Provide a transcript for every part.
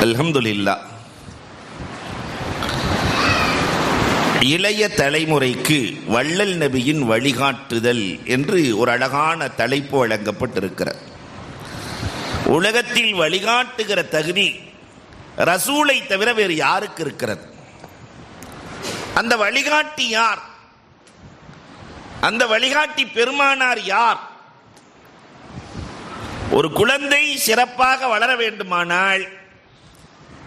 அல்ஹம்துலில்லா. இளைய தலைமுறைக்கு வள்ளல் நபியின் வழிகாட்டுதல் என்று ஒரு அழகான தலைப்பு வழங்கப்பட்டிருக்கிறது. உலகத்தில் வழிகாட்டுகிற தகுதி ரசூலை தவிர வேறு யாருக்கு இருக்கிறது? அந்த வழிகாட்டி யார்? அந்த வழிகாட்டி பெருமானார் யார்? ஒரு குழந்தை சிறப்பாக வளர வேண்டுமானால்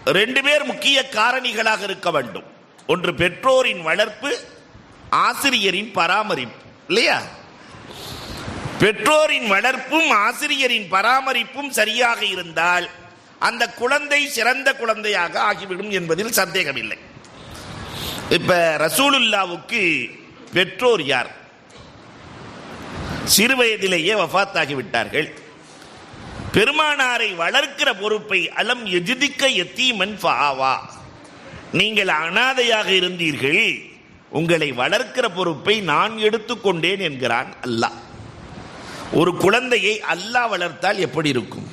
ரெண்டு பேர் முக்கிய காரணிகளாக இருக்க வேண்டும். ஒன்று பெற்றோரின் வளர்ப்பு ஆசிரியரின் பராமரிப்பு. இல்லையா? பெற்றோரின் வளர்ப்பும் ஆசிரியரின் பராமரிப்பும் சரியாக இருந்தால் அந்த குழந்தை சிறந்த குழந்தையாக ஆகிவிடும் என்பதில் சந்தேகமில்லை. இப்ப ரசூலுல்லாவுக்கு பெற்றோர் யார்? சிறு வயதிலேயே வஃத்தாகி விட்டார்கள் பெருமானாரை வளர்க்கிற பொறுப்பை அலம் எஜிதிக்க எத்தீமன் ஃபாவா. நீங்கள் அனாதையாக இருந்தீர்கள் உங்களை வளர்க்கிற பொறுப்பை நான் எடுத்துக்கொண்டேன் என்கிறான் அல்லாஹ். ஒரு குழந்தையை அல்லாஹ் வளர்த்தால் எப்படி இருக்கும்?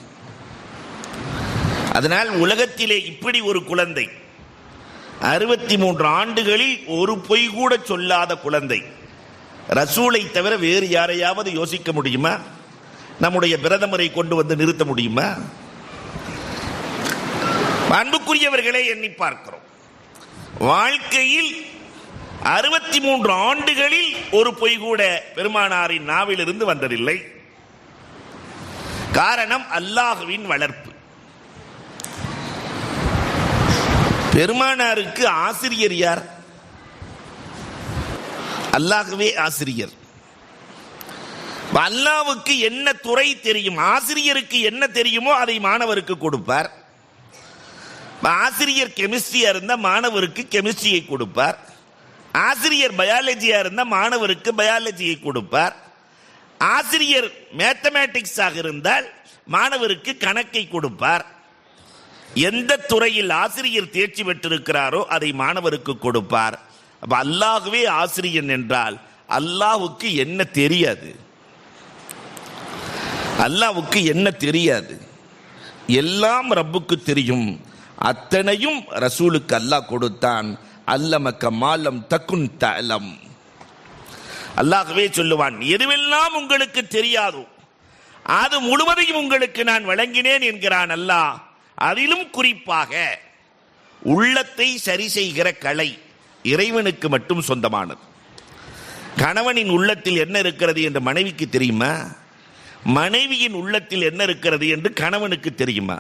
அதனால் உலகத்திலே இப்படி ஒரு குழந்தை அறுபத்தி மூன்று ஆண்டுகளில் ஒரு பொய் கூட சொல்லாத குழந்தை ரசூலை தவிர வேறு யாரையாவது யோசிக்க முடியுமா? நம்முடைய பிரதமரை கொண்டு வந்து நிறுத்த முடியுமா? அன்புக்குரியவர்களை எண்ணி பார்க்கிறோம். வாழ்க்கையில் அறுபத்தி மூன்று ஆண்டுகளில் ஒரு பொய் கூட பெருமானாரின் நாவிலிருந்து வந்ததில்லை. காரணம் அல்லாஹுவின் வளர்ப்பு. பெருமானாருக்கு ஆசிரியர் யார்? அல்லாஹுவே ஆசிரியர். அல்லாவுக்கு என்ன துறை தெரியும் ஆசிரியருக்கு என்ன தெரியுமோ அதை மாணவருக்கு கொடுப்பார். ஆசிரியர் கெமிஸ்ட்ரியா இருந்தால் மாணவருக்கு கெமிஸ்ட்ரியை கொடுப்பார். ஆசிரியர் பயாலஜியா இருந்தால் மாணவருக்கு பயாலஜியை கொடுப்பார். ஆசிரியர் மேத்தமேட்டிக்ஸாக இருந்தால் மாணவருக்கு கணக்கை கொடுப்பார். எந்த துறையில் ஆசிரியர் தேர்ச்சி பெற்றிருக்கிறாரோ அதை மாணவருக்கு கொடுப்பார். அப்ப அல்லாஹுவே ஆசிரியன் என்றால் அல்லாஹுக்கு என்ன தெரியாது. அல்லாவுக்கு என்ன தெரியாது? எல்லாம் ரப்புக்கு தெரியும். அத்தனையும் ரசூலுக்கு அல்லாஹ் கொடுத்தான். அல்லமக்க மாலம் தக்குன் தலம் அல்லாகவே சொல்லுவான் எதுவெல்லாம் உங்களுக்கு தெரியாதோ அது முழுவதையும் உங்களுக்கு நான் வழங்கினேன் என்கிறான் அல்லாஹ். அதிலும் குறிப்பாக உள்ளத்தை சரி செய்கிற கலை இறைவனுக்கு மட்டும் சொந்தமானது. கணவனின் உள்ளத்தில் என்ன இருக்கிறது என்று மனைவிக்கு தெரியுமா? மனைவியின் உள்ளத்தில் என்ன இருக்கிறது என்று கணவனுக்கு தெரியுமா?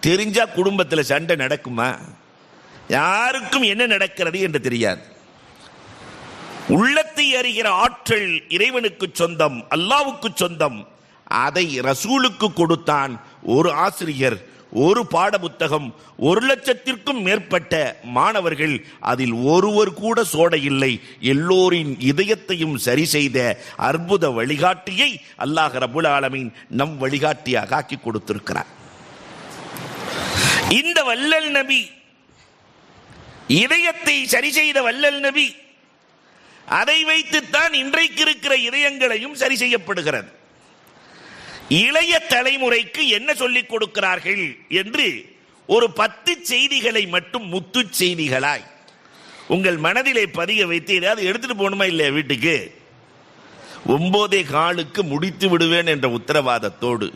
தெரிஞ்சா குடும்பத்தில் சண்டை நடக்குமா? யாருக்கும் என்ன நடக்கிறது என்று தெரியாது. உள்ளத்தை அறிகிற ஆற்றல் இறைவனுக்கு சொந்தம் அல்லாவுக்கு சொந்தம். அதை ரசூலுக்கு கொடுத்தான் ஒரு ஆசிரியர். ஒரு பாட புத்தகம் ஒரு லட்சத்திற்கும் மேற்பட்ட மாணவர்கள் அதில் ஒருவர் கூட சோட இல்லை எல்லோரின் இதயத்தையும் சரி செய்த அற்புத வழிகாட்டியை அல்லாஹ் ரபுல் ஆலமீன் நம் வழிகாட்டியாக ஆக்கி கொடுத்திருக்கிறார். இந்த வல்லல் நபி இதயத்தை சரி செய்த வல்லல் நபி அதை வைத்துத்தான் இன்றைக்கு இருக்கிற இதயங்களையும் சரி செய்யப்படுகிறது. இளைய தலைமுறைக்கு என்ன சொல்லிக் கொடுக்கிறார்கள் என்று ஒரு பத்து செய்திகளை மட்டும் முத்து செய்திகளாய் உங்கள் மனதிலே பதிய வைத்து ஏதாவது எடுத்துட்டு போகணுமா இல்லையா வீட்டுக்கு? ஒன்பதே காலுக்கு முடித்து விடுவேன் என்ற உத்தரவாதத்தோடு.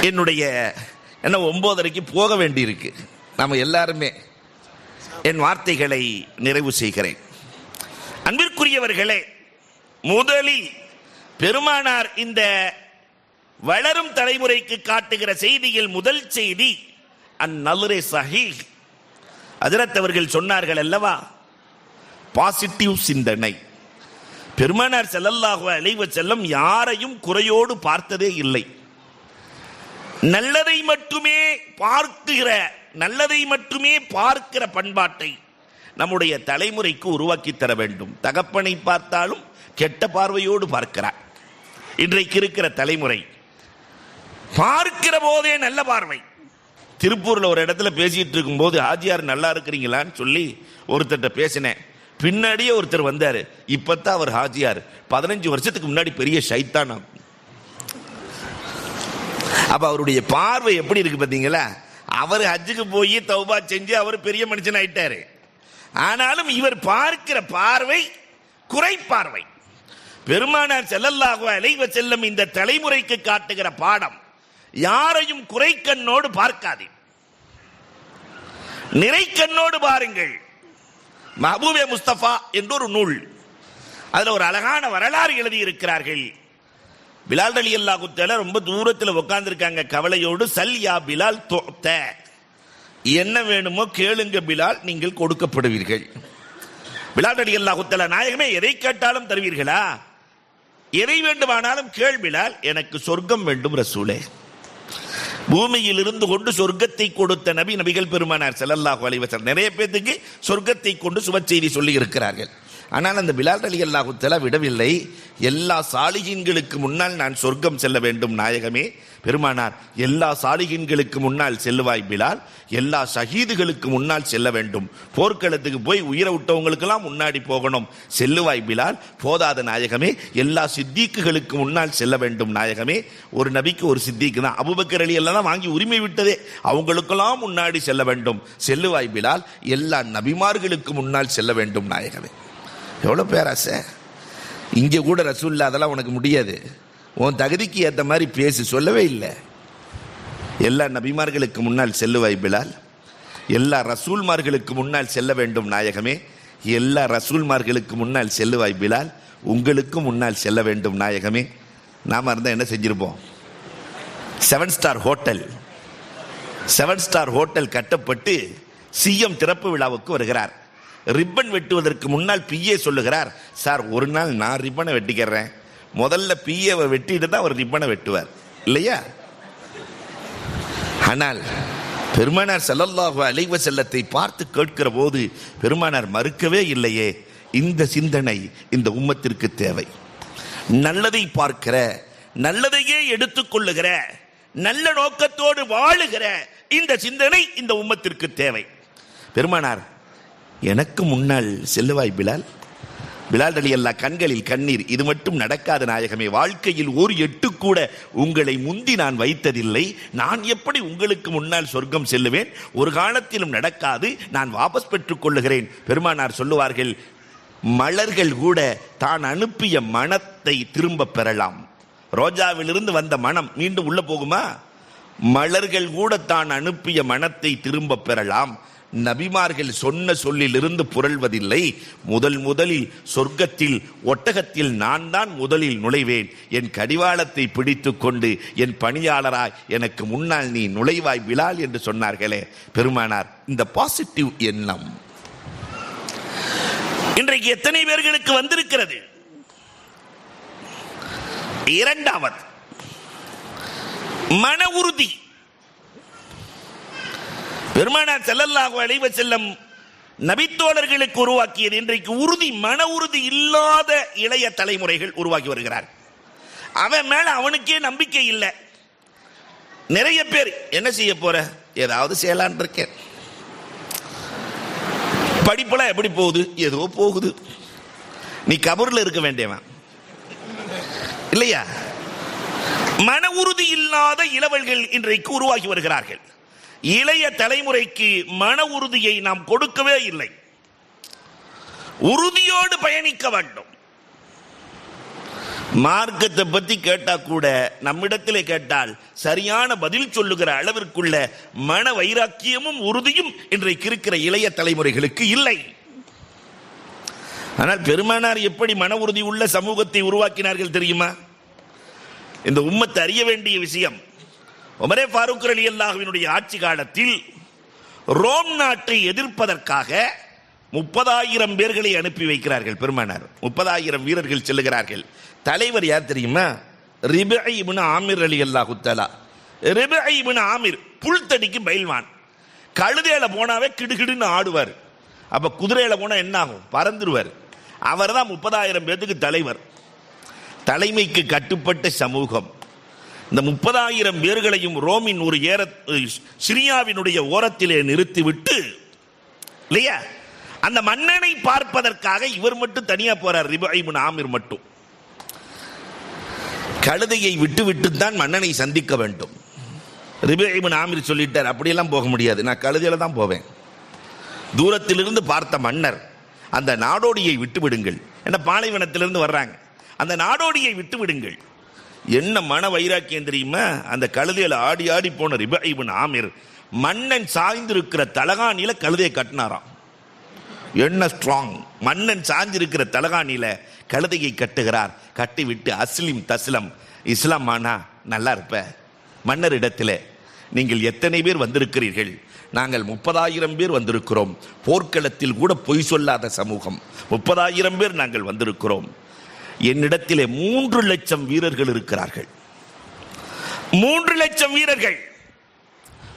என்னுடைய என்ன ஒன்பதரைக்கு போக வேண்டியிருக்கு. நம்ம எல்லாருமே என் வார்த்தைகளை நிறைவு செய்கிறேன். அன்பிற்குரியவர்களே முதலில் பெருமானார் இந்த வளரும் தலைமுறைக்கு காட்டுகிற செய்தியில் முதல் செய்தி அந்நலுரை சஹி அதிரத் அவர்கள் சொன்னார்கள் அல்லவா? பாசிட்டிவ் சிந்தனை. பெருமானார் செல்லல்லாஹு அலைவ செல்லம் யாரையும் குறையோடு பார்த்ததே இல்லை. நல்லதை மட்டுமே பார்க்குகிற நல்லதை மட்டுமே பார்க்கிற பண்பாட்டை நம்முடைய தலைமுறைக்கு உருவாக்கி தர வேண்டும். தகப்பனை பார்த்தாலும் கெட்ட பார்வையோடு பார்க்கிறார். இன்றைக்கு இருக்கிற தலைமுறை. பார்க்கிற போதே நல்ல பார்வை. திருப்பூர்ல ஒரு இடத்துல பேசிட்டு இருக்கும்போது ஆஜியார் நல்லா இருக்கிறீங்களான்னு சொல்லி ஒருத்தர்கிட்ட பேசினேன். பின்னாடியே ஒருத்தர் வந்தாரு. இப்பதான் அவர் ஹாஜியார் பதினஞ்சு வருஷத்துக்கு முன்னாடி பெரிய சைத்தானா அப்போ அவருடைய பார்வை எப்படி இருக்கு பார்த்தீங்களா அவர் ஹஜ்ஜுக்கு போய் தௌபா செஞ்சு அவர் பெரிய மனுஷன் ஆயிட்டாரு ஆனாலும் இவர் பார்க்கிற பார்வை குறை பார்வை பெருமானார் செல்லல்லாஹு அலைவ செல்லும் இந்த தலைமுறைக்கு காட்டுகிற பாடம் யாரையும் குறைக்கண்ணோடு பார்க்காதே நிறைக்கண்ணோடு பாருங்கள். மஹபூபே முஸ்தபா என்று ஒரு நூல் அதில் ஒரு அழகான வரலாறு எழுதி இருக்கிறார்கள் பிலால் அலி அல்லா குத்தல ரொம்ப தூரத்தில் உட்கார்ந்துருக்காங்க கவலையோடு சல்யா பிலால் தோத்த என்ன வேணுமோ கேளுங்க பிலால் நீங்கள் கொடுக்கப்படுவீர்கள். பிலால் அலி அல்லா குத்தல நாயகமே எதை கேட்டாலும் தருவீர்களா? எதை வேண்டுமானாலும் கேள்வினால் எனக்கு சொர்க்கம் வேண்டும் ரசூலே. பூமியில் இருந்து கொண்டு சொர்க்கத்தை கொடுத்த நபி நபிகள் பெருமானார் செல்லல்லாஹு அலைவசர் நிறைய பேர்த்துக்கு சொர்க்கத்தை கொண்டு சுப செய்தி சொல்லி இருக்கிறார்கள். ஆனால் அந்த பிலால் அலி அல்லாஹு விடவில்லை. எல்லா சாலிகின்களுக்கு முன்னால் நான் சொர்க்கம் செல்ல வேண்டும் நாயகமே. பெருமானார் எல்லா சாலிகின்களுக்கு முன்னால் செல்லுவாய் பிலால் எல்லா ஷஹீதுகளுக்கு முன்னால் செல்ல வேண்டும். போர்க்களத்துக்கு போய் உயிரை விட்டவங்களுக்கெல்லாம் முன்னாடி போகணும். செல்லுவாய் பிலால் போதாத நாயகமே எல்லா சித்திக்குகளுக்கு முன்னால் செல்ல வேண்டும் நாயகமே. ஒரு நபிக்கு ஒரு சித்திக்கு தான் அபுபக்கர் அலி எல்லாம் வாங்கி உரிமை விட்டதே அவங்களுக்கெல்லாம் முன்னாடி செல்ல வேண்டும். செல்லுவாய் பிலால் எல்லா நபிமார்களுக்கு முன்னால் செல்ல வேண்டும் நாயகமே. எவ்வளோ பேராசை இங்கே கூட ரசூல்லா அதெல்லாம் உனக்கு முடியாது. உன் தகுதிக்கு ஏற்ற மாதிரி பேசி சொல்லவே இல்லை. எல்லா நபிமார்களுக்கு முன்னால் செல்லுவாய் பிலால் எல்லா ரசூல்மார்களுக்கு முன்னால் செல்ல வேண்டும் நாயகமே. எல்லா ரசூல்மார்களுக்கு முன்னால் செல்லுவாய் பிலால் உங்களுக்கு முன்னால் செல்ல வேண்டும் நாயகமே. நாம் இருந்தால் என்ன செஞ்சிருப்போம்? Seven star hotel seven star hotel கட்டப்பட்டு சிஎம் திறப்பு விழாவுக்கு வருகிறார். ரிப்பன் வெட்டுவதற்கு முன்னால் பிஏ சொல்லுகிறார் சார் ஒரு நாள் நான் ரிப்பனை வெட்டிக்கிறேன். முதல்ல பிஏவை வெட்டிட்டு தான் அவர் ரிப்பனை வெட்டுவார். இல்லையா? ஆனால் பெருமானார் ஸல்லல்லாஹு அலைவ செல்லத்தை பார்த்து கேட்கிற போது பெருமானார் மறுக்கவே இல்லையே. இந்த சிந்தனை இந்த உம்மத்திற்கு தேவை. நல்லதை பார்க்கிற நல்லதையே எடுத்துக்கொள்ளுகிற நல்ல நோக்கத்தோடு வாழுகிற இந்த சிந்தனை இந்த உம்மத்திற்கு தேவை. பெருமானார் எனக்கு முன்னால் செல்லுவாய் பிலால்? பிலால் அலி அல்லா கண்களில் கண்ணீர். இது மட்டும் நடக்காத நாயகமே வாழ்க்கையில் ஒரு எட்டு கூட உங்களை முந்தி நான் வைத்ததில்லை. நான் எப்படி உங்களுக்கு முன்னால் சொர்க்கம் செல்லுவேன்? ஒரு காலத்திலும் நடக்காது. நான் வாபஸ் பெற்றுக் கொள்ளுகிறேன். பெருமானார் சொல்லுவார்கள் மலர்கள் கூட தான் அனுப்பிய மனத்தை திரும்ப பெறலாம். ரோஜாவிலிருந்து வந்த மனம் மீண்டும் உள்ள போகுமா? மலர்கள் கூட தான் அனுப்பிய மனத்தை திரும்ப பெறலாம். நபிமார்கள் சொன்ன சொல்லிலிருந்து புரள்வதில்லை. முதல் முதலில் சொர்க்கத்தில் ஒட்டகத்தில் நான் தான் முதலில் நுழைவேன். என் கடிவாளத்தை பிடித்து கொண்டு என் பணியாளராய் எனக்கு முன்னால் நீ நுழைவாய் விழால் என்று சொன்னார்களே. பெருமானார் இந்த பாசிட்டிவ் எண்ணம். இன்றைக்கு எத்தனை பேர்களுக்கு வந்திருக்கிறது? இரண்டாவது மன உறுதி. பெருமானார் செல்லல்லாக அழைவ செல்லம் நபித்தோழர்களுக்கு உருவாக்கியது இன்றைக்கு உறுதி மன உறுதி இல்லாத இளைய தலைமுறைகள் உருவாக்கி வருகிறார். அவன் மேல அவனுக்கே நம்பிக்கை இல்லை. நிறைய பேர் என்ன செய்ய போற? ஏதாவது செய்யலான் இருக்கேன். படிப்பெல்லாம் எப்படி போகுது? ஏதோ போகுது. நீ கபூர்ல இருக்க வேண்டியவன். இல்லையா? மன உறுதி இல்லாத இளவல்கள் இன்றைக்கு உருவாகி வருகிறார்கள். இளைய தலைமுறைக்கு மன உறுதியை நாம் கொடுக்கவே இல்லை. உறுதியோடு பயணிக்க வேண்டும். மார்க்கத்தை பத்தி கேட்டா கூட நம்மிடத்தில் கேட்டால் சரியான பதில் சொல்லுகிற அளவிற்குள்ள மன வைராக்கியமும் உறுதியும் இன்றைக்கு இருக்கிற இளைய தலைமுறைகளுக்கு இல்லை. ஆனால் பெருமானார் எப்படி மன உறுதி உள்ள சமூகத்தை உருவாக்கினார்கள் தெரியுமா? இந்த உம்மத்தை அறிய வேண்டிய விஷயம் உமரே ஃபாரூக் அலி அல்லாஹுவினுடைய ஆட்சி காலத்தில் ரோம் நாட்டை எதிர்ப்பதற்காக முப்பதாயிரம் பேர்களை அனுப்பி வைக்கிறார்கள் பெருமானார். முப்பதாயிரம் வீரர்கள் செல்லுகிறார்கள். தலைவர் யார் தெரியுமா? ரிபை இப்னு ஆமிர் அலி அல்லாஹு தலா ரிபை இப்னு ஆமிர் புல்தடிக்கு பயில்வான். கழுதையில போனாவே கிடுகிடுன்னு ஆடுவார். அப்ப குதிரையில போனா என்ன ஆகும்? பறந்துருவார். அவர் தான் முப்பதாயிரம் பேர்த்துக்கு தலைவர். தலைமைக்கு கட்டுப்பட்ட சமூகம். இந்த முப்பதாயிரம் பேர்களையும் ரோமின் ஒரு ஏற சிரியாவினுடைய ஓரத்திலே நிறுத்திவிட்டு இல்லையா? அந்த மன்னனை பார்ப்பதற்காக இவர் மட்டும் தனியா போறார் ரிபைமுன் ஆமிர் மட்டும். கழுதையை விட்டு விட்டு தான் மன்னனை சந்திக்க வேண்டும். ரிபேபின் ஆமிர் சொல்லிட்டார் அப்படியெல்லாம் போக முடியாது நான் கழுதையில தான் போவேன். தூரத்திலிருந்து பார்த்த மன்னர் அந்த நாடோடியை விட்டு விடுங்கள் என்ன பாலைவனத்திலிருந்து வர்றாங்க. அந்த நாடோடியை விட்டு விடுங்கள் என்ன மன வைராக்கியம் தெரியுமா? அந்த கழுதையில ஆடி ஆடி போன ரிபைபின் ஆமிர் மன்னன் சாய்ந்திருக்கிற தலகாணியில கழுதையை கட்டினாராம். என்ன ஸ்ட்ராங் மன்னன் சாஞ்சிருக்கிற தலகாணியில கழுதையை கட்டுகிறார். கட்டிவிட்டு அஸ்லிம் தஸ்லம் இஸ்லாம் ஆனா நல்லா இருப்ப. மன்னர் இடத்துல நீங்கள் எத்தனை பேர் வந்திருக்கிறீர்கள்? நாங்கள் முப்பதாயிரம் பேர் வந்திருக்கிறோம். போர்க்களத்தில் கூட பொய் சொல்லாத சமூகம். முப்பதாயிரம் பேர் நாங்கள் வந்திருக்கிறோம். என்னிடத்திலே மூன்று லட்சம் வீரர்கள் இருக்கிறார்கள். மூன்று லட்சம் வீரர்கள்.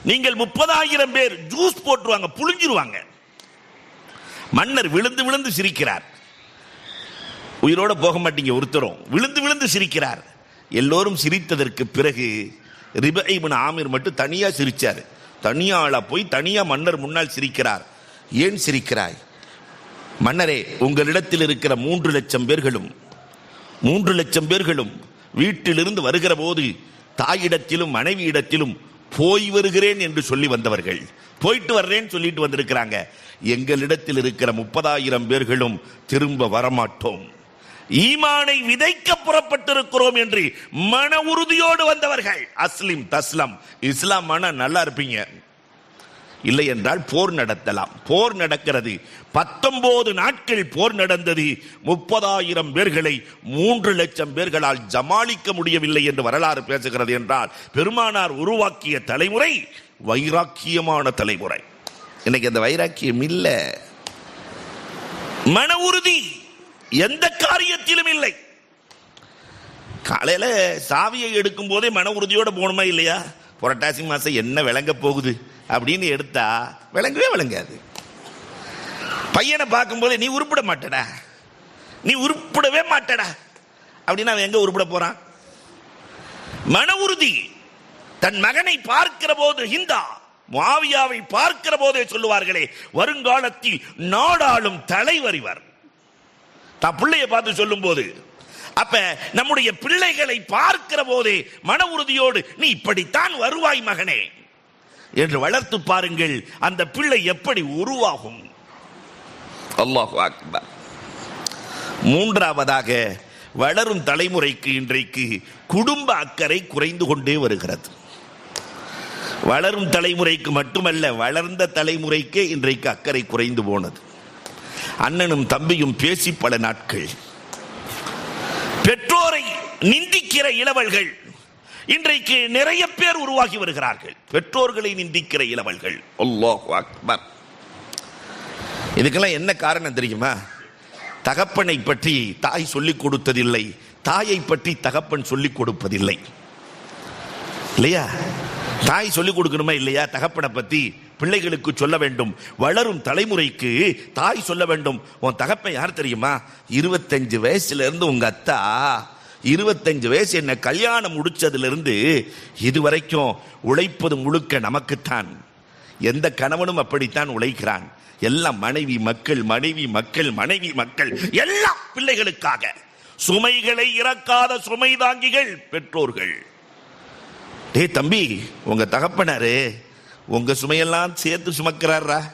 நீங்கள் முப்பதாயிரம் பேர் ஜூஸ் போட்டுருவாங்க புழிஞ்சிருவாங்க. மன்னர் விழுந்து விழுந்து சிரிக்கிறார். உயிரோட போக மாட்டீங்க ஒருத்தரும். விழுந்து விழுந்து சிரிக்கிறார். எல்லோரும் சிரித்ததற்கு பிறகு ரிபைபின் ஆமீர் மட்டும் தனியா சிரித்தார் தனியா ஆளா போய் தனியா மன்னர் முன்னால் சிரிக்கிறார். ஏன் சிரிக்கிறாய்? மன்னரே உங்களிடத்தில் இருக்கிற மூன்று லட்சம் பேர்களும் மூன்று லட்சம் பேர்களும் வீட்டிலிருந்து வருகிற போது தாயிடத்திலும் மனைவியிடத்திலும் போய் வருகிறேன் என்று சொல்லி வந்தவர்கள். போயிட்டு வர்றேன்னு சொல்லிட்டு வந்திருக்கிறாங்க. எங்களிடத்தில் இருக்கிற முப்பதாயிரம் பேர்களும் திரும்ப வரமாட்டோம். ஈமானை விதைக்க புறப்பட்டிருக்கிறோம் என்று மன உறுதியோடு வந்தவர்கள். அஸ்லிம் தஸ்லம். இஸ்லாம் மன நல்லா இருப்பீங்க. இல்லை என்றால் போர் நடத்தலாம். போர் நடக்கிறது. பத்தொன்பது நாட்கள் போர் நடந்தது. முப்பதாயிரம் பேர்களை மூன்று லட்சம் பேர்களால் ஜமாளிக்க முடியவில்லை என்று வரலாறு பேசுகிறது என்றால் பெருமானார் உருவாக்கிய தலைமுறை வைராக்கியமான தலைமுறை. இன்னைக்கு அந்த வைராக்கியம் இல்ல. மன உறுதி எந்த காரியத்திலும் இல்லை. காலையில சாவியை எடுக்கும் போதே மன உறுதியோட போகணுமா இல்லையா? புரட்டாசி மாசம் என்ன விளங்க போகுது அப்படின்னு எடுத்தா விளங்கவே விளங்காது. பையனை பார்க்கும்போது நீ உருப்பிட மாட்டடா. நீ உருப்பிடவே மாட்டடா. அப்படின்னு அவன் எங்க உருப்பிட போறான்? மன உறுதி. தன் மகனை பார்க்கிற போது ஹிந்தா மாவியாவை பார்க்கிற போதே சொல்லுவார்களே வருங்காலத்தில் நாடாளும் தலைவர் இவர். தான் பிள்ளைய பார்த்து சொல்லும் போது அப்ப நம்முடைய பிள்ளைகளை பார்க்கிற போதே மன உறுதியோடு நீ இப்படித்தான் வருவாய் மகனே என்று வளர்த்து பாருங்கள். அந்த பிள்ளை எப்படி உருவாகும்? அல்லாஹு அக்பர். மூன்றாவதாக வளரும் தலைமுறைக்கு இன்றைக்கு குடும்ப அக்கறை குறைந்து கொண்டே வருகிறது. வளரும் தலைமுறைக்கு மட்டுமல்ல வளர்ந்த தலைமுறைக்கே இன்றைக்கு அக்கறை குறைந்து போனது. அண்ணனும் தம்பியும் பேசி பல நாட்கள் பெற்றோரை நிந்திக்கிற இளவல்கள். இன்றைக்கு நிறைய பேர் உருவாகி வருகிறார்கள். பெற்றோர்களை நிந்திக்கிற இளவல்கள். அக்பர். இதுக்கெல்லாம் என்ன காரணம் தெரியுமா? தகப்பனை பற்றி தாய் சொல்லிக் கொடுத்ததில்லை. தாயை பற்றி தகப்பன் சொல்லிக் கொடுப்பதில்லை. இல்லையா? தாய் சொல்லிக் கொடுக்கணுமா இல்லையா? தகப்பனை பற்றி பிள்ளைகளுக்கு சொல்ல வேண்டும். வளரும் தலைமுறைக்கு தாய் சொல்ல வேண்டும். உன் தகப்பன் யார் தெரியுமா? இருபத்தஞ்சு வயசுல இருந்து உங்க அத்தா இருபத்தஞ்சு வயசு என்ன கல்யாணம் முடிச்சதுலேருந்து இதுவரைக்கும் உழைப்பது முழுக்க நமக்குத்தான். எந்த கணவனும் அப்படித்தான் உழைக்கிறான். எல்லாம் மனைவி மக்கள் மனைவி மக்கள் மனைவி மக்கள். எல்லாம் பிள்ளைகளுக்காக. சுமைகளை இறக்காத சுமை தாங்கிகள் பெற்றோர்கள். டேய் தம்பி உங்க தகப்பனாரு உங்க சுமையெல்லாம் சேர்த்து சுமக்கிறாரா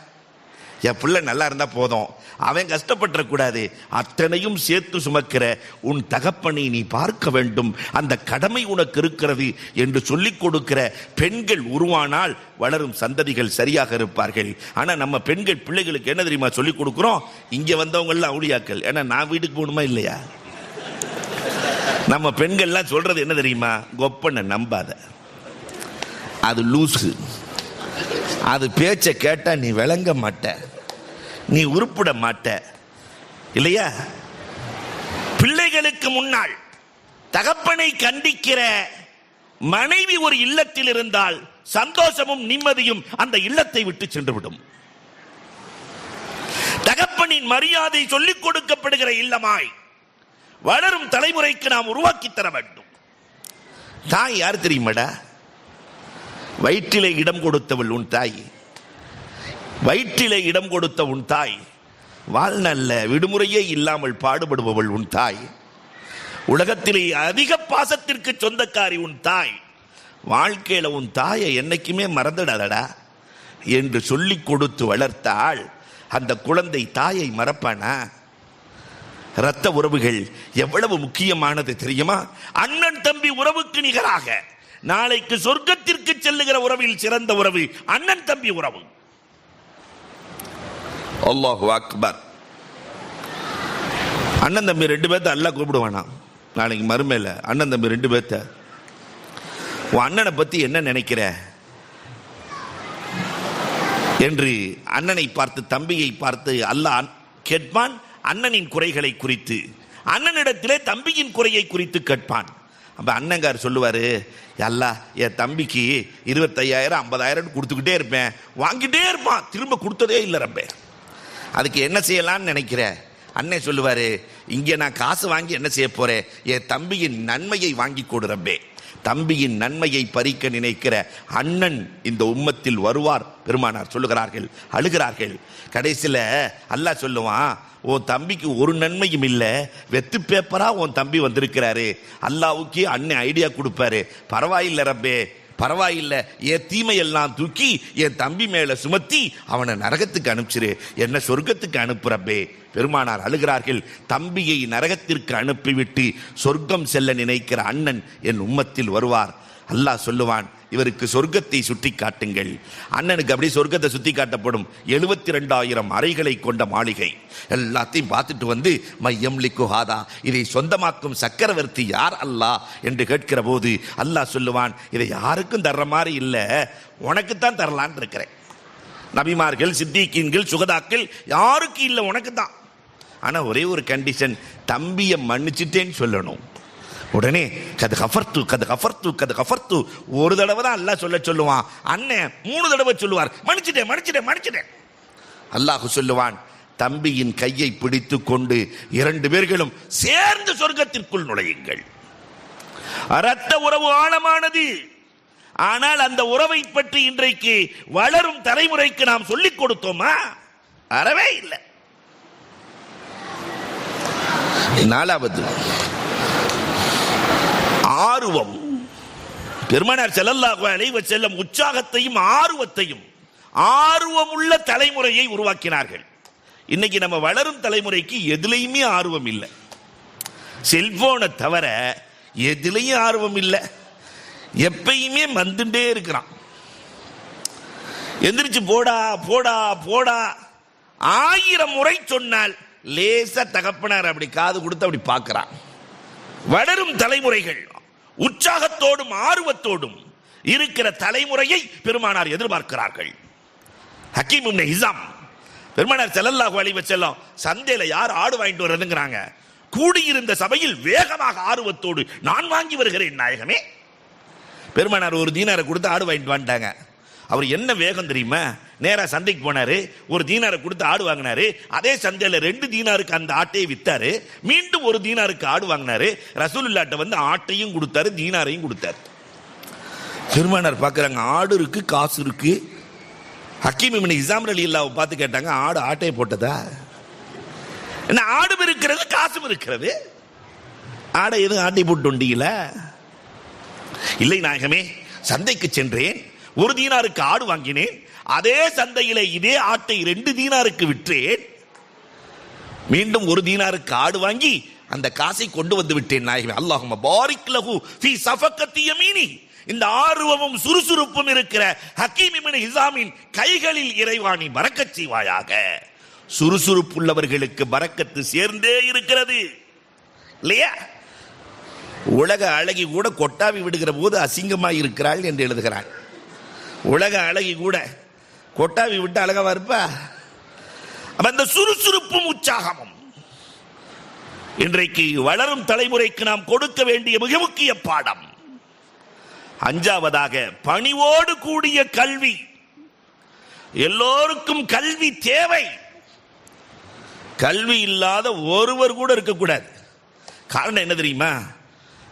என் பிள்ளை நல்லா இருந்தா போதும். அவன் கஷ்டப்பட்டுற கூடாது. அத்தனையும் சேர்த்து சுமக்கிற உன் தகப்பனை நீ பார்க்க வேண்டும். அந்த கடமை உனக்கு இருக்கிறது என்று சொல்லிக் கொடுக்கிற பெண்கள் உருவானால் வளரும் சந்ததிகள் சரியாக இருப்பார்கள். ஆனா நம்ம பெண்கள் பிள்ளைகளுக்கு என்ன தெரியுமா சொல்லிக் கொடுக்குறோம்? இங்க வந்தவங்க அவுளியாக்கள். ஏன்னா நான் வீட்டுக்கு போகணுமா இல்லையா? நம்ம பெண்கள்லாம் சொல்றது என்ன தெரியுமா? கொப்பனை நம்பாத. அது லூசு. அது பேச்சை கேட்டால் நீ விளங்க மாட்ட. நீ உருப்பிட மாட்ட. இல்லையா? பிள்ளைகளுக்கு முன்னால் தகப்பனை கண்டிக்கிற மனைவி ஒரு இல்லத்தில் இருந்தால் சந்தோஷமும் நிம்மதியும் அந்த இல்லத்தை விட்டு சென்றுவிடும். தகப்பனின் மரியாதை சொல்லிக் கொடுக்கப்படுகிற இல்லமாய் வளரும் தலைமுறைக்கு நாம் உருவாக்கி தர வேண்டும். தாய் யார் தெரியுமாடா? வயிற்றிலே இடம் கொடுத்தவள் உன் தாய். வயிற்றிலே இடம் கொடுத்த உன் தாய். வாழ்நல்ல விடுமுறையே இல்லாமல் பாடுபடுபவள் உன் தாய். உலகத்திலே அதிக பாசத்திற்கு சொந்தக்காரி உன் தாய். வாழ்க்கையில உன் தாயை என்னைக்குமே மறந்துடாதடா என்று சொல்லி கொடுத்து வளர்த்தால் அந்த குழந்தை தாயை மறப்பானா? இரத்த உறவுகள் எவ்வளவு முக்கியமானது தெரியுமா? அண்ணன் தம்பி உறவுக்கு நிகராக. நாளைக்கு சொர்க்கத்திற்கு செல்லுகிற உறவில் சிறந்த உறவு அண்ணன் தம்பி உறவு. அல்லாஹு அக்பர். அண்ணன் தம்பி ரெண்டு பேர்த்த அல்லாஹ் கூப்பிடுவானா? நாளைக்கு மறுமையில அண்ணன் தம்பி ரெண்டு பேர்த்த. உன் அண்ணனை பத்தி என்ன நினைக்கிற? என்று அண்ணனை பார்த்து தம்பியை பார்த்து அல்லாஹ் கேட்பான் அண்ணனின் குறைகளை குறித்து. அண்ணனிடத்திலே தம்பியின் குறையை குறித்து கேட்பான். அப்போ அண்ணங்கார் சொல்லுவார் எல்லா என் தம்பிக்கு இருபத்தையாயிரம் ஐம்பதாயிரம் கொடுத்துக்கிட்டே இருப்பேன். வாங்கிட்டே இருப்பான். திரும்ப கொடுத்ததே இல்லை ரப்பே. அதுக்கு என்ன செய்யலாம்னு நினைக்கிற? அண்ணன் சொல்லுவார் இங்கே நான் காசு வாங்கி என்ன செய்ய போகிறேன் என் தம்பியின் நன்மையை வாங்கி கொடு ரப்பே. தம்பியின் நன்மையை பறிக்க நினைக்கிற அண்ணன் இந்த உம்மத்தில் வருவார் பெருமானார் சொல்லுகிறார்கள் அழுகிறார்கள். கடைசியில் அல்லாஹ் சொல்லுவான் உன் தம்பிக்கு ஒரு நன்மையும் இல்லை வெத்து பேப்பரா உன் தம்பி வந்திருக்கிறாரு. அல்லாவுக்கு அண்ணன் ஐடியா கொடுப்பாரு. பரவாயில்லை ரப்பே பரவாயில்லை என் தீமையெல்லாம் தூக்கி என் தம்பி மேல சுமத்தி அவனை நரகத்துக்கு அனுப்பிச்சிரு. என்ன சொர்க்கத்துக்கு அனுப்புறப்பே பெருமானார் அழுகிறார்கள். தம்பியை நரகத்திற்கு அனுப்பிவிட்டு சொர்க்கம் செல்ல நினைக்கிற அண்ணன் என் உம்மத்தில் வருவார். அல்லாஹ் சொல்லுவான் இவருக்கு சொர்க்கத்தை சுற்றி காட்டுங்கள். அண்ணனுக்கு அப்படியே சொர்க்கத்தை சுற்றி காட்டப்படும் எழுபத்தி ரெண்டாயிரம் அறைகளை கொண்ட மாளிகை. எல்லாத்தையும் பார்த்துட்டு வந்து மையம் லிக்குஹாதா இதை சொந்தமாக்கும் சக்கரவர்த்தி யார் அல்லாஹ் என்று கேட்கிற போது அல்லாஹ் சொல்லுவான் இதை யாருக்கும் தர்ற மாதிரி இல்லை உனக்குத்தான் தரலான் இருக்கிறேன். நபிமார்கள் சித்திகீன்கள் சுகதாக்கள் யாருக்கும் இல்லை உனக்கு தான் ஆனால் ஒரே ஒரு கண்டிஷன் தம்பியை மன்னிச்சிட்டேன்னு சொல்லணும். உடனே கது கஃபர்த்து கது கஃபர்த்து கது கஃபர்த்து ஒரு தடவை தான் அல்லாஹ் சொல்ல சொல்லுவான். அண்ணன் மூணு தடவை சொல்லுவார். மன்னிச்சிட்டேன் மன்னிச்சிட்டேன் மன்னிச்சிட்டேன். அல்லாஹ் சொல்லுவான் தம்பியின் கையை பிடித்து கொண்டு இரண்டு பேர்களும் சேர்ந்து சொர்க்கத்திற்குள் நுழையுங்கள். அரத்த உறவு ஆழமானது. ஆனால் அந்த உறவை பற்றி இன்றைக்கு வளரும் தலைமுறைக்கு நாம் சொல்லிக் கொடுத்தோமா? அறவே இல்லை. நாலாவது ஆர்வம். பெருமனார் செல்லல்லாஹு அலைஹி செல்லும் உற்சாகத்தையும் ஆர்வத்தையும் ஆர்வமுள்ள தலைமுறையை உருவாக்கினார்கள். இன்னைக்கு நம்ம வளரும் தலைமுறைக்கு எதுலையுமே ஆர்வம் இல்லை. செல்போனை தவிர எதுலையும் ஆர்வம் இல்லை. எப்பயுமே வந்துட்டே இருக்கிறான். எந்திரிச்சு போடா போடா போடா. ஆயிரம் முறை சொன்னால் லேசா தகப்பனார் அப்படி காது கொடுத்து அப்படி பார்க்கிறான். வளரும் தலைமுறைகள் உற்சாகத்தோடும் ஆர்வத்தோடும் இருக்கிற தலைமுறையை பெருமானார் எதிர்பார்க்கிறார்கள். ஹக்கீம் இப்னு ஹிசாம் பெருமானார் செல்லல்லாஹு அழிவ செல்லம் சந்தையில் யார் ஆடு வாங்கிட்டு வர்றதுங்கிறாங்க. கூடியிருந்த சபையில் வேகமாக ஆர்வத்தோடு நான் வாங்கி வருகிறேன் நாயகமே. பெருமானார் ஒரு தீனாரை கொடுத்து ஆடு வாங்கிட்டு வந்துட்டாங்க. அவர் என்ன வேகம் தெரியுமா? நேரா சந்தைக்கு போனாரு ஒரு தீனாரை கொடுத்து ஆடு வாங்கினாரு. அதே சந்தையில ரெண்டு தீனாருக்கு அந்த ஆட்டையை வித்தாரு. மீண்டும் ஒரு தீனாருக்கு ஆடு வாங்கினாரு. ரசூலுல்லாட்ட வந்து ஆட்டையும் கொடுத்தாரு தீனாரையும் கொடுத்தாரு. பெருமானார் பார்க்குறாங்க ஆடு இருக்கு காசு இருக்கு. ஹக்கீம் இப்னு இசாம் அலி இல்லாவை பார்த்து கேட்டாங்க ஆடு ஆட்டையை போட்டதா? என்ன ஆடும் இருக்கிறது காசும் இருக்கிறது ஆடை எதுவும் ஆட்டை போட்டு வந்தீங்கள இல்லை நாயகமே சந்தைக்கு சென்றேன் ஒரு தீனாருக்கு ஆடு வாங்கினேன். அதே சந்தையிலே இதே ஆட்டை ரெண்டு தீனாருக்கு விற்றேன். மீண்டும் ஒரு தீனாருக்கு ஆடு வாங்கி அந்த காசை கொண்டு வந்து விட்டேன் நாயகமே. அல்லாஹும்ம பாரிக் லஹு ஃபீ யமீனி. இந்த ஆர்வமும் சுறுசுறுப்பும் இருக்கிற ஹக்கீம் இப்னு ஹிசாமின் கைகளில் இறைவாணி பறக்கச் செய்வாயாக. சுறுசுறுப்புள்ளவர்களுக்கு பறக்கத்து சேர்ந்தே இருக்கிறது. இல்லையா? உலக அழகி கூட கொட்டாவி விடுகிற போது அசிங்கமாய் இருக்கிறாள் என்று எழுதுகிறாள் உலக அழகி கூட கொட்டாவி விட்டு அழகா இருப்பா அப்ப அந்த சுறுசுறுப்பும் உற்சாகமும் இன்றைக்கு வளரும் தலைமுறைக்கு நாம் கொடுக்க வேண்டிய மிக முக்கிய பாடம். அஞ்சாவதாக பணிவோடு கூடிய கல்வி. எல்லோருக்கும் கல்வி தேவை. கல்வி இல்லாத ஒருவர் கூட இருக்கக்கூடாது காரணம் என்ன தெரியுமா?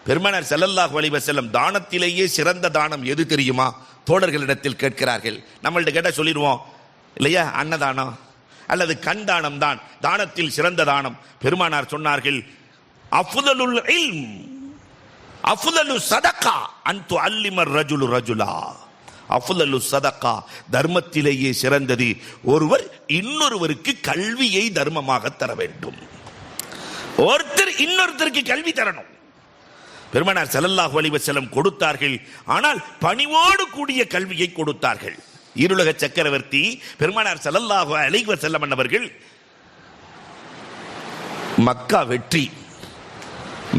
பெருமனார் செல்லல்லாஹ் வலிவ செல்லம் தானத்திலேயே சிறந்த தானம் எது தெரியுமா? தோழர்களிடத்தில் கேட்கிறார்கள். நம்மள்ட்ட கேட்டால் சொல்லிடுவோம். இல்லையா? அன்னதானம். அல்லது கண் தானம் தான். தானத்தில் சிறந்த தானம். பெருமானார் சொன்னார்கள் அஃதலுல் இல்ம் அஃலலு அன்து அல்லிமர் ரஜுலு ரஜுலா. அஃலலு சதக்கா தர்மத்திலேயே சிறந்தது. ஒருவர் இன்னொருவருக்கு கல்வியை தர்மமாக தர வேண்டும். ஒருத்தர் இன்னொருத்தருக்கு கல்வி தரணும். பெருமனார் ஸல்லல்லாஹு அலைஹி செல்லம் கொடுத்தார்கள். ஆனால் பணிவோடு கூடிய கல்வியை கொடுத்தார்கள். இருலக சக்கரவர்த்தி பெருமனார் ஸல்லல்லாஹு அலைஹி செல்லம் அவர்கள் மக்கா வெற்றி.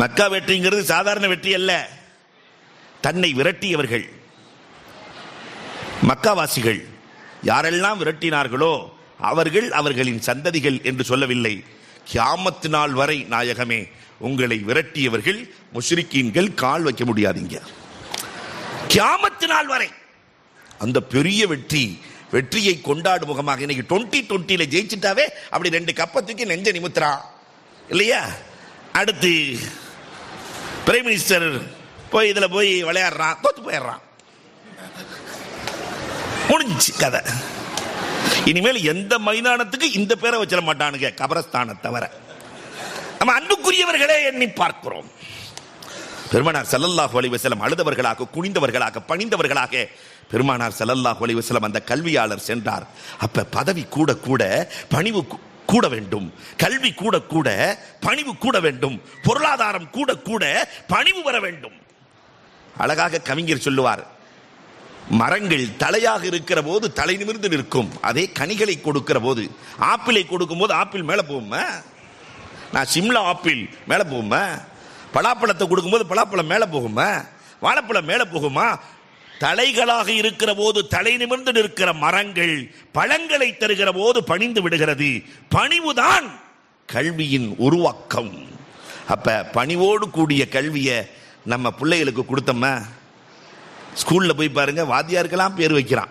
மக்கா வெற்றிங்கிறது சாதாரண வெற்றி அல்ல. தன்னை விரட்டியவர்கள். மக்காவாசிகள் யாரெல்லாம் விரட்டினார்களோ அவர்கள் அவர்களின் சந்ததிகள் என்று சொல்லவில்லை. கியாமத்து நாள் வரை நாயகமே உங்களை விரட்டியவர்கள் முஷ்ரிக்கீன்கள் கால் வைக்க முடியாதீங்க. கியாமத்து நாள் வரை அந்த பெரிய வெற்றி வெற்றியை கொண்டாடும் முகமாக இன்னைக்கு டுவெண்ட்டி டுவெண்ட்டில ஜெயிச்சிட்டாவே அப்படி ரெண்டு கப்பத்துக்கு நெஞ்ச நிமித்துறான் இல்லையா? அடுத்து பிரைம் மினிஸ்டர் போய் இதுல போய் விளையாடுறான் தோத்து போயிடுறான். முடிஞ்சு கதை. இனிமேல் எந்த மைதானத்துக்கு இந்த பேரை வச்சிட மாட்டானுங்க? கபரஸ்தானை தவிர நம்ம அன்புக்குரியவர்களே எண்ணி பார்க்கிறோம். பெருமானார் செல்லல்லாஹ் அலைஹி அழுதவர்களாக குனிந்தவர்களாக பணிந்தவர்களாக பெருமானார் செல்லல்லாஹ் அலைஹி அந்த கல்வியாளர் சென்றார். அப்ப பதவி கூட கூட பணிவு கூட வேண்டும். கல்வி கூட கூட பணிவு கூட வேண்டும். பொருளாதாரம் கூட கூட பணிவு வர வேண்டும். அழகாக கவிஞர் சொல்லுவார் மரங்கள் தலையாக இருக்கிற போது தலை நிமிர்ந்து நிற்கும். அதே கனிகளை கொடுக்கிற போது. ஆப்பிளை கொடுக்கும் போது ஆப்பிள் மேலே போகுமா? நான் சிம்லா ஆப்பிள் மேலே போகுமா? பலாப்பழத்தை கொடுக்கும்போது பலாப்பழம் மேலே போகுமா? வாழைப்பழம் மேலே போகுமா? தலைகளாக இருக்கிற போது தலை நிமிர்ந்து நிற்கிற மரங்கள் பழங்களை தருகிற போது பணிந்து விடுகிறது. பணிவுதான் கல்வியின் உருவாக்கம். அப்ப பணிவோடு கூடிய கல்வியை நம்ம பிள்ளைகளுக்கு கொடுத்தோமா? ஸ்கூலில் போய் பாருங்க வாத்தியாருக்கெல்லாம் பேர் வைக்கிறான்.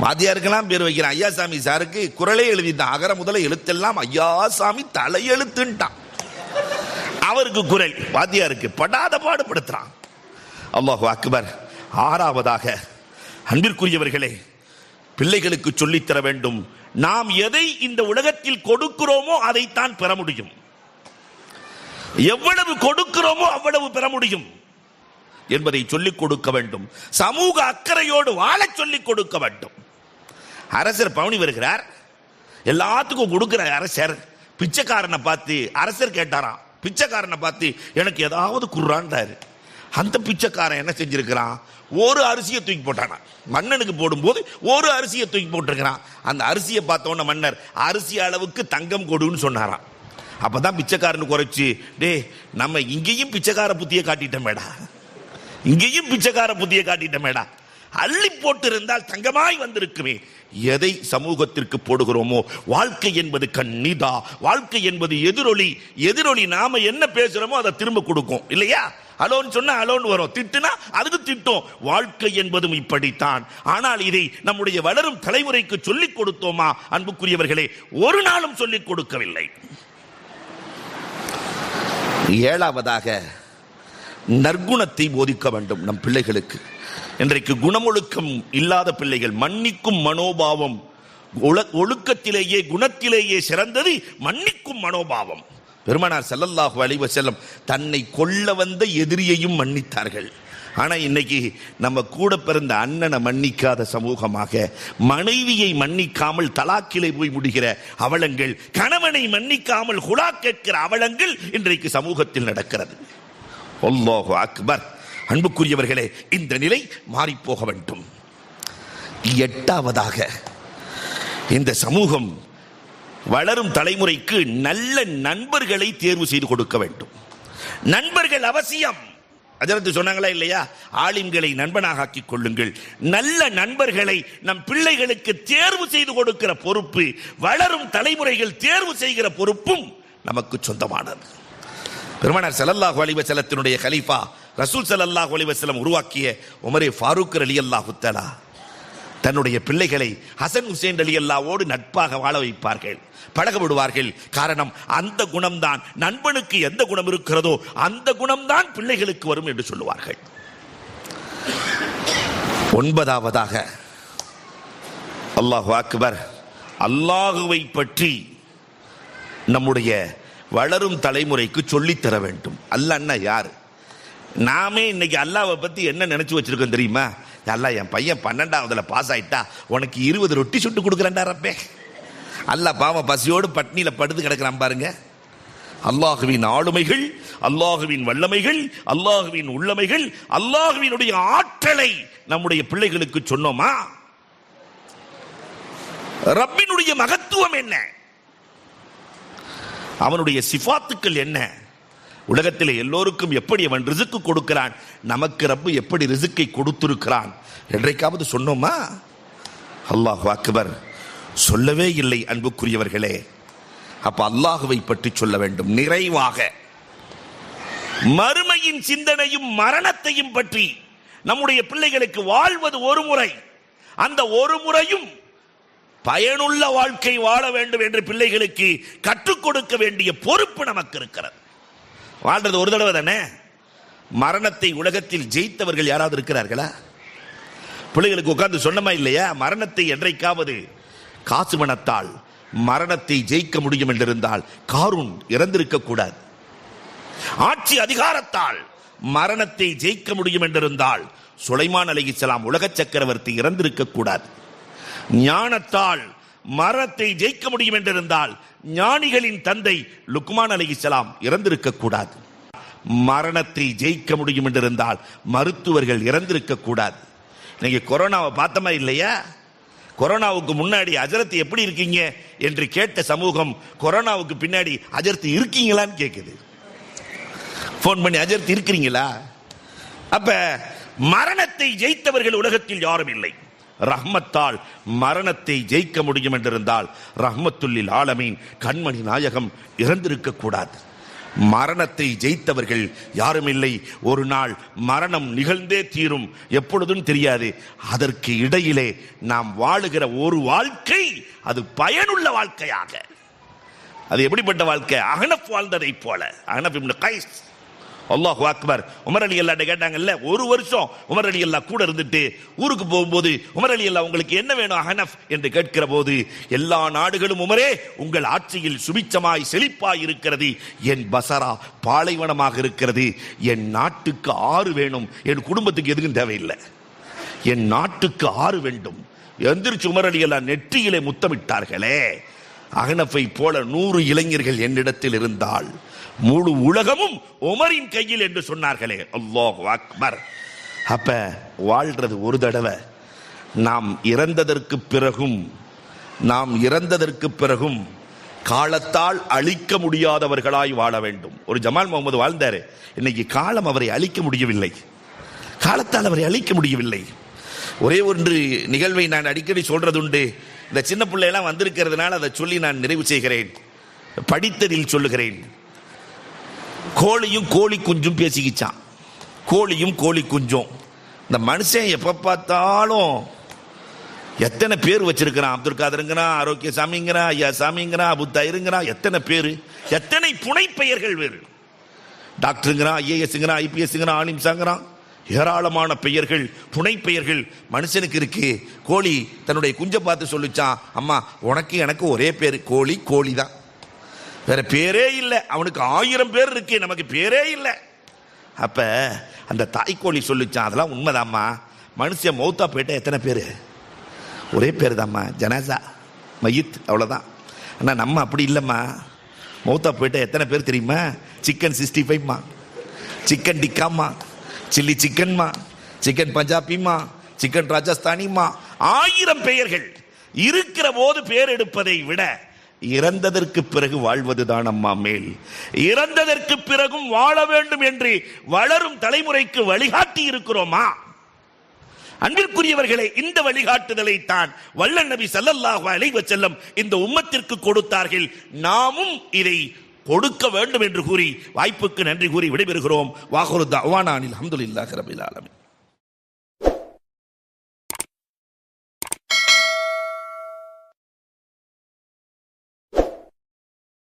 வாத்தியாருக்கெல்லாம் பேர் வைக்கிறான். ஐயா சாமி சாருக்கு குரலே எழுதிட்டான். அகர முதல எழுத்தெல்லாம் ஐயா சாமி தலையெழுத்துன்ட்டான். அவருக்கு குரல் வாத்தியாருக்கு படாத பாடுபடுத்துறான். அல்லாஹு அக்பர் ஆறாவதாக அன்பிற்குரியவர்களே பிள்ளைகளுக்கு சொல்லித்தர வேண்டும். நாம் எதை இந்த உலகத்தில் கொடுக்கிறோமோ அதைத்தான் பெற முடியும். எவ்வளவு கொடுக்கிறோமோ அவ்வளவு பெற முடியும். என்பதை சொல்லிக் கொடுக்க வேண்டும். சமூக அக்கறையோடு வாழச் சொல்லிக் கொடுக்க வேண்டும். அரசர் பவனி வருகிறார். எல்லாத்துக்கும் கொடுக்கிற அரசர். பிச்சைக்காரனை பார்த்து அரசர் கேட்டாராம் பிச்சைக்காரனை பார்த்து எனக்கு ஏதாவது குர்றான்றாரு அந்த பிச்சைக்காரன் என்ன செஞ்சிருக்கிறான்? ஒரு அரிசியை தூக்கி போட்டானா மன்னனுக்கு போடும்போது ஒரு அரிசியை தூக்கி போட்டிருக்கிறான். அந்த அரிசியை பார்த்தோன்ன மன்னர் அரிசி அளவுக்கு தங்கம் கொடுன்னு சொன்னாராம். அப்பதான் பிச்சைக்காரனு குறைச்சு டேய் நம்ம இங்கேயும் பிச்சைக்கார புத்தியை காட்டிட்டோம் மேடா இங்கேயும் பிச்சைக்கார புத்தியை காட்டிட்டமேடா. அள்ளி போட்டு இருந்தால் தங்கமாய் வந்திருக்குமே. எதை சமூகத்திற்கு போடுகிறோமோ வாழ்க்கை என்பது கண்ணிதா. வாழ்க்கை என்பது எதிரொலி. எதிரொலி நாம என்ன பேசுறோமோ அதை திரும்ப கொடுக்கும். இல்லையா? அலோன் சொன்னா அலோன் வரும். திட்டுனா அதுக்கு திட்டும். வாழ்க்கை என்பதும் இப்படித்தான். ஆனால் இதை நம்முடைய வளரும் தலைமுறைக்கு சொல்லிக் கொடுத்தோமா அன்புக்குரியவர்களே? ஒரு நாளும் சொல்லிக் கொடுக்கவில்லை. ஏழாவதாக நற்குணத்தை போதிக்க வேண்டும் நம் பிள்ளைகளுக்கு. இன்றைக்கு குணமொழுக்கம் இல்லாத பிள்ளைகள் மன்னிக்கும் மனோபாவம் ஒழ- ஒழுக்கத்திலேயே குணத்திலேயே சிறந்தது மன்னிக்கும் மனோபாவம். பெருமானார் செல்லல்லாஹு அலைஹி செல்லம் தன்னை கொல்ல வந்த எதிரியையும் மன்னித்தார்கள். ஆனால் இன்னைக்கு நம்ம கூட பிறந்த அண்ணனை மன்னிக்காத சமூகமாக மனைவியை மன்னிக்காமல் தலாக்கிலே போய் முடிகிற அவலங்கள் கணவனை மன்னிக்காமல் குழா கேட்கிற அவலங்கள் இன்றைக்கு சமூகத்தில் நடக்கிறது. அல்லாஹு அக்பர். அன்புக்குரியவர்களே இந்த நிலை மாறிப் போக வேண்டும். எட்டாவதாக இந்த சமூகம் வளரும் தலைமுறைக்கு நல்ல நண்பர்களை தேர்வு செய்து கொடுக்க வேண்டும். நண்பர்கள் அவசியம். அஜரத்து சொன்னாங்களா இல்லையா? ஆலிம்களை நண்பனாக ஆக்கிக் கொள்ளுங்கள். நல்ல நண்பர்களை நம் பிள்ளைகளுக்கு தேர்வு செய்து கொடுக்கிற பொறுப்பு வளரும் தலைமுறைகள் தேர்வு செய்கிற பொறுப்பும் நமக்கு சொந்தமானது. பெருமனார் செலல்லாஹு அலிவசலத்தினுடைய வஸல்லத்தினுடைய கலீஃபா ரசூல் செலல்லாஹு அலிவசலம் உருவாக்கிய உமரே ஃபாரூக் அலி அல்லாஹுத்தலா தன்னுடைய பிள்ளைகளை ஹசன் ஹுசேன் அலி அல்லாவோடு நட்பாக வாழ வைப்பார்கள். பழக விடுவார்கள் காரணம் அந்த குணம்தான். நண்பனுக்கு எந்த குணம் இருக்கிறதோ அந்த குணம்தான் பிள்ளைகளுக்கு வரும் என்று சொல்லுவார்கள். ஒன்பதாவதாக அல்லாஹு அக்பர் அல்லாஹுவை பற்றி நம்முடைய வளரும் தலைமுறைக்கு சொல்லித்தர வேண்டும். அல்லாஹ்னா யார்? நாமே இன்னைக்கு அல்லாவை பற்றி என்ன நினைச்சு வச்சிருக்கோம் தெரியுமா? அல்லா என் பையன் பன்னெண்டாவதுல பாஸ் ஆயிட்டா உனக்கு இருபது ரொட்டி சுட்டு கொடுக்குறேன்டா ரப்பே. அல்லாஹ் பாவம் பசியோடு பட்னியில் படுத்து கிடக்குறான் பாருங்க. அல்லாஹுவின் ஆளுமைகள் அல்லாஹுவின் வல்லமைகள் அல்லாஹுவின் உள்ளமைகள் அல்லாஹுவினுடைய ஆற்றலை நம்முடைய பிள்ளைகளுக்கு சொன்னோமா? ரப்பினுடைய மகத்துவம் என்ன? அவனுடைய சிஃபாத்துக்கள் என்ன? உலகத்தில் எல்லோருக்கும் எப்படி அவன் ரிசுக்கு கொடுக்கிறான்? நமக்கு ரப்பு எப்படி ரிசுக்கை கொடுத்திருக்கிறான்? என்றைக்காவது சொன்னோமா? அல்லாஹ் அக்பர் சொல்லவே இல்லை அன்புக்குரியவர்களே. அப்ப அல்லாஹுவை பற்றி சொல்ல வேண்டும். நிறைவாக. மறுமையின் சிந்தனையும் மரணத்தையும் பற்றி. நம்முடைய பிள்ளைகளுக்கு வாழ்வது ஒரு முறை. அந்த ஒரு முறையும் பயனுள்ள வாழ்க்கை வாழ வேண்டும் என்று பிள்ளைகளுக்கு கற்றுக் கொடுக்க வேண்டிய பொறுப்பு நமக்கு இருக்கிறது வாழ்றது ஒரு தடவை தானே? மரணத்தை உலகத்தில் ஜெயித்தவர்கள் யாராவது இருக்கிறார்களா? பிள்ளைகளுக்கு உட்கார்ந்து சொன்னமா இல்லையா? மரணத்தை என்றைக்காவது காசு மனத்தால் மரணத்தை ஜெயிக்க முடியும் என்றிருந்தால் காரூன் இறந்திருக்க கூடாது ஆட்சி அதிகாரத்தால் மரணத்தை ஜெயிக்க முடியும் என்றிருந்தால் சுலைமான் அலைஹிஸ்ஸலாம் உலக சக்கரவர்த்தி இறந்திருக்க கூடாது ஞானத்தால் மரணத்தை ஜெயிக்க முடியும் என்றிருந்தால் ஞானிகளின் தந்தை லுக்மான் அலைஹிஸ்ஸலாம் இறந்திருக்க கூடாது. மரணத்தை ஜெயிக்க முடியும் என்றிருந்தால் மருத்துவர்கள் இறந்திருக்க கூடாது. நீங்க கொரோனாவை பார்த்தமா இல்லையா? கொரோனாவுக்கு முன்னாடி அஜரத்து எப்படி இருக்கீங்க என்று கேட்ட சமூகம் கொரோனாவுக்கு பின்னாடி அஜரத்து இருக்கீங்களான்னு கேட்குது ஃபோன் பண்ணி அஜரத்து இருக்கிறீங்களா? அப்ப மரணத்தை ஜெயித்தவர்கள் உலகத்தில் யாரும் இல்லை. ரஹ்மத்தால் மரணத்தை ஜெயிக்க முடியும் என்றிருந்தால் ரஹ்மத்துல்லில் ஆலமீன் கண்மணி நாயகம் இறந்திருக்க கூடாது. மரணத்தை ஜெயித்தவர்கள் யாரும் இல்லை. ஒரு நாள் மரணம் நிகழ்ந்தே தீரும். எப்பொழுதும் தெரியாது. அதற்கு இடையிலே நாம் வாழுகிற ஒரு வாழ்க்கை அது பயனுள்ள வாழ்க்கையாக. அது எப்படிப்பட்ட வாழ்க்கை? அகனப் வாழ்ந்ததைப் போல. அகனப் கைஸ். அல்லாஹு அக்பர். உமர் அலி அல்லாட்ட கேட்டாங்கல்ல ஒரு வருஷம் உமர் அலி அல்லா கூட இருந்துட்டு ஊருக்கு போகும்போது உமர் அலி அல்லா உங்களுக்கு என்ன வேணும் அஹனப் என்று கேட்கிற போது எல்லா நாடுகளும் உமரே உங்கள் ஆட்சியில் சுபிச்சமாய் செழிப்பாய் இருக்கிறது என் பசரா பாலைவனமாக இருக்கிறது என் நாட்டுக்கு ஆறு வேணும் என் குடும்பத்துக்கு எதுவும் தேவையில்லை. என் நாட்டுக்கு ஆறு வேண்டும். எந்திரிச்சு உமர் அலி அல்லா நெற்றியிலே முத்தமிட்டார்களே. அகனஃபை போல நூறு இளைஞர்கள் என்னிடத்தில் இருந்தால் முழு உலகமும் உமரின் கையில் என்று சொன்னார்களே. அல்லாஹ் அக்பர். அப்ப வாழ்றது ஒரு தடவை. நாம் இறந்ததற்கு பிறகும் நாம் இறந்ததற்கு பிறகும் காலத்தால் அழிக்க முடியாதவர்களாய் வாழ வேண்டும். ஒரு ஜமால் முகமது வாழ்ந்தாரு. இன்னைக்கு காலம் அவரை அழிக்க முடியவில்லை. காலத்தால் அவரை அழிக்க முடியவில்லை. ஒரே ஒன்று நிகழ்வை நான் அடிக்கடி சொல்றதுண்டு இந்த சின்ன பிள்ளையெல்லாம் வந்திருக்கிறதுனால அதை சொல்லி நான் நிறைவு செய்கிறேன். படித்ததில் சொல்லுகிறேன். கோழியும் கோழி குஞ்சும் பேசிக்கிச்சான் கோழியும் கோழி குஞ்சும். இந்த மனுஷன் எப்போ பார்த்தாலும் எத்தனை பேர் வச்சிருக்கிறான்? அப்துல் காதருங்கிறான் ஆரோக்கிய சாமிங்கிறான் ஐயா சாமிங்கிறான் அபுத்தாயிருங்கிறான் எத்தனை பேர்? எத்தனை புனை பெயர்கள் வேறு? டாக்டருங்கிறான் ஐஏஎஸ்ங்கிறான் ஐபிஎஸ்ங்கிறான் ஆலிம்சாங்கிறான் ஏராளமான பெயர்கள் புனை பெயர்கள் மனுஷனுக்கு இருக்கு. கோழி தன்னுடைய குஞ்சை பார்த்து சொல்லிச்சான் அம்மா உனக்கு எனக்கு ஒரே பேர் கோழி கோழி தான் வேற பேரே இல்லை. அவனுக்கு ஆயிரம் பேர் இருக்கு நமக்கு பேரே இல்லை. அப்ப அந்த தாய்க்கோழி சொல்லிச்சான் அதெல்லாம் உண்மைதாம்மா. மனுஷன் மௌத்தா போயிட்டா எத்தனை பேர்? ஒரே பேர் தாம்மா ஜனாசா மயித் அவ்வளோதான் ஆனால் நம்ம அப்படி இல்லைம்மா. மௌத்தா போயிட்டா எத்தனை பேர் தெரியுமா? சிக்கன் சிக்ஸ்டி ஃபைவ்மா. சிக்கன் டிக்காம்மா. சில்லி சிக்கன்மா. சிக்கன் பஞ்சாபிமா சிக்கன் ராஜஸ்தானிமா ஆயிரம் பெயர்கள். இருக்கிற போது பேர் எடுப்பதை விட இறந்ததற்கு பிறகு வாழ்வதுதான் அம்மா மேல். இறந்ததற்கு பிறகும் வாழ வேண்டும் என்று வளரும் தலைமுறைக்கு வழிகாட்டி இருக்கிறோமா? அன்பிற்குரியவர்களே இந்த வழிகாட்டுதலை தான் வல்ல நபி சல்லல்லாஹு அலைவ செல்லம் இந்த உம்மத்திற்கு கொடுத்தார்கள். நாமும் இதை கொடுக்க வேண்டும் என்று கூறி வாய்ப்புக்கு நன்றி கூறி விடைபெறுகிறோம். வாகுரு தவானானில் அஹமதுல்லாஹ் ரபில் ஆலமின்.